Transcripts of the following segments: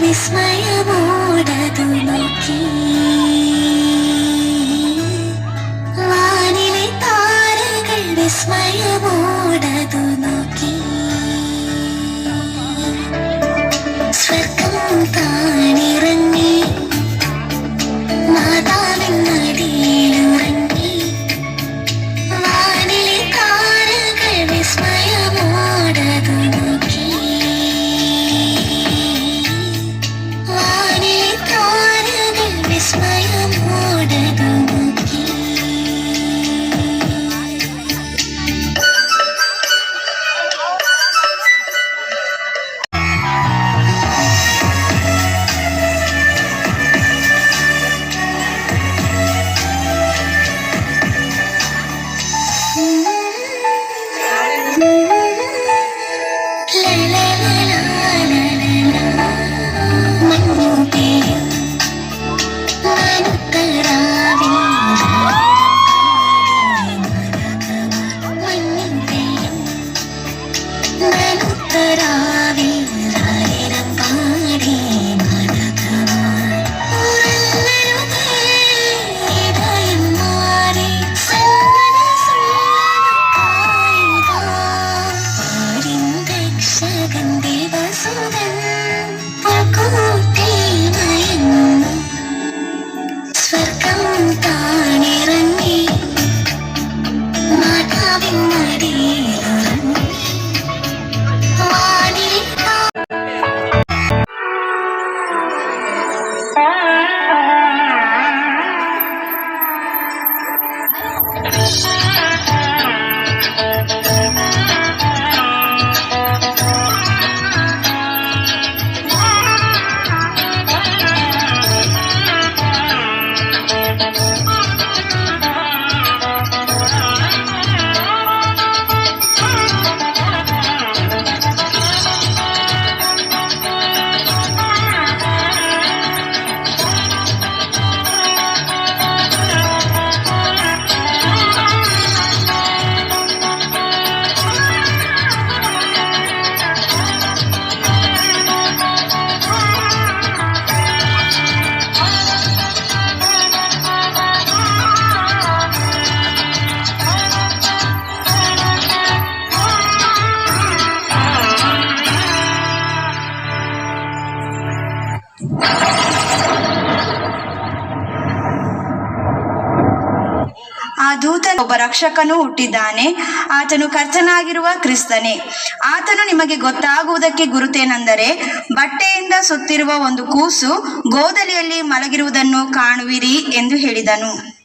വിസ്മയമോടതു നോക്കി ದೂತನ ಒಬ್ಬ ರಕ್ಷಕನು ಹುಟ್ಟಿದ್ದಾನೆ. ಆತನು ಕರ್ತನಾಗಿರುವ ಕ್ರಿಸ್ತನೇ. ಆತನು ನಿಮಗೆ ಗೊತ್ತಾಗುವುದಕ್ಕೆ ಗುರುತೇನೆಂದರೆ, ಬಟ್ಟೆಯಿಂದ ಸುತ್ತಿರುವ ಒಂದು ಕೂಸು ಗೋದಲಿಯಲ್ಲಿ ಮಲಗಿರುವುದನ್ನು ಕಾಣುವಿರಿ ಎಂದು ಹೇಳಿದನು.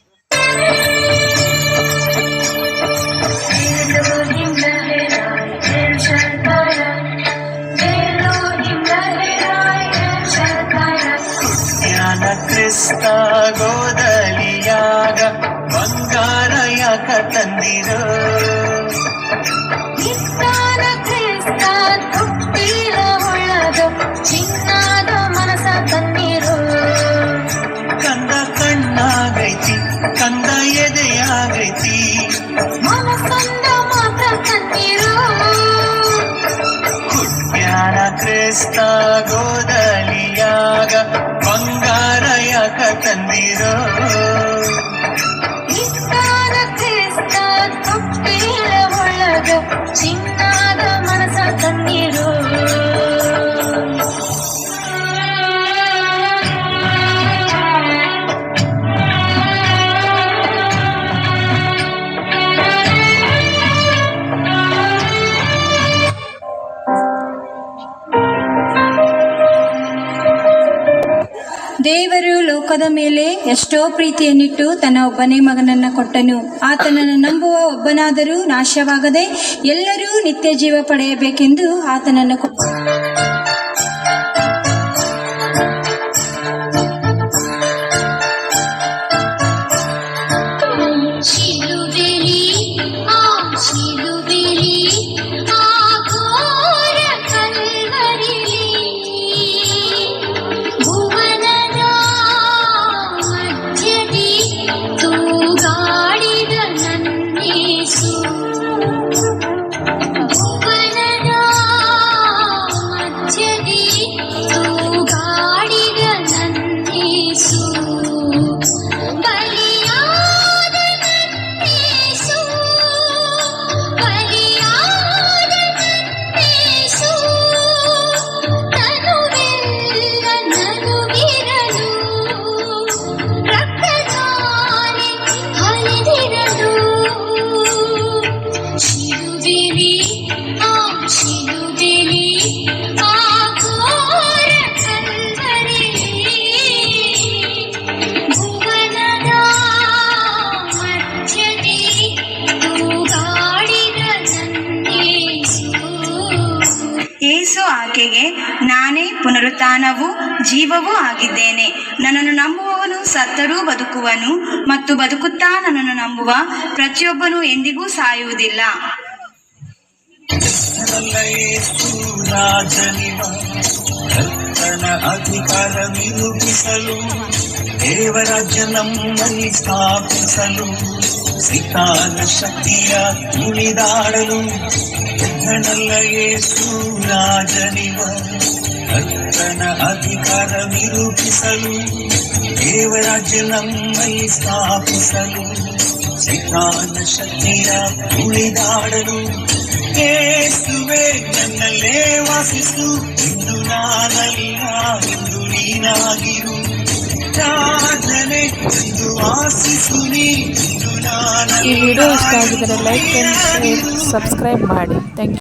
ಕ್ರಿಸ್ತ ಗೋದಲಿಯಾಗ ಕ್ರಿಸ್ತ ಗೋದಲಿಯಾಗ ಲೋಕದ ಮೇಲೆ ಎಷ್ಟೋ ಪ್ರೀತಿಯನ್ನಿಟ್ಟು ತನ್ನ ಒಬ್ಬನೇ ಮಗನನ್ನ ಕೊಟ್ಟನು. ಆತನನ್ನು ನಂಬುವ ಒಬ್ಬನಾದರೂ ನಾಶವಾಗದೆ ಎಲ್ಲರೂ ನಿತ್ಯ ಜೀವ ಪಡೆಯಬೇಕೆಂದು ಆತನನ್ನು ಕೊ- ಪುನರುತ್ಥಾನವೂ ಜೀವವೂ ಆಗಿದ್ದೇನೆ. ನನ್ನನ್ನು ನಂಬುವವನು ಸತ್ತರೂ ಬದುಕುವನು ಮತ್ತು ಬದುಕುತ್ತಾ ನನ್ನನ್ನು ನಂಬುವ ಪ್ರತಿಯೊಬ್ಬನು ಎಂದಿಗೂ ಸಾಯುವುದಿಲ್ಲ. ನಿರೂಪಿಸಲು, ದೇವರಾಜ್ಯ ನಮ್ಮಲ್ಲಿ ಸ್ಥಾಪಿಸಲು ಶಕ್ತಿಯ ತುಳಿದಾಡಲು ಕರ್ತನಲ್ಲ ಯೇಸು ಕರ್ತನ ಅಧಿಕಾರ ನಿರೂಪಿಸಲು ದೇವರಾಜ್ಯ ನಮ್ಮಲ್ಲಿ ಸ್ಥಾಪಿಸಲು ಸಿತಾನ ಶಕ್ತಿಯ ತುಳಿದಾಡಲು ಯೇಸುವೆ ನನ್ನಲ್ಲೇ ವಾಸಿಸು ಇಂದು ನಾನಲ್ಲ ಇಂದು ನೀನಾಗಿರು ರಾಜನೆ ಇಂದು ವಾಸಿಸು ನೀ ಇಂದು ಈ ವಿಡಿಯೋ ಇಷ್ಟ ನಾನಾಗಿರು ಆಗಿದ್ದರೆ ಲೈಕ್ ಆ್ಯಂಡ್ ಶೇರ್ ಸಬ್ಸ್ಕ್ರೈಬ್ ಮಾಡಿ ಥ್ಯಾಂಕ್ ಯು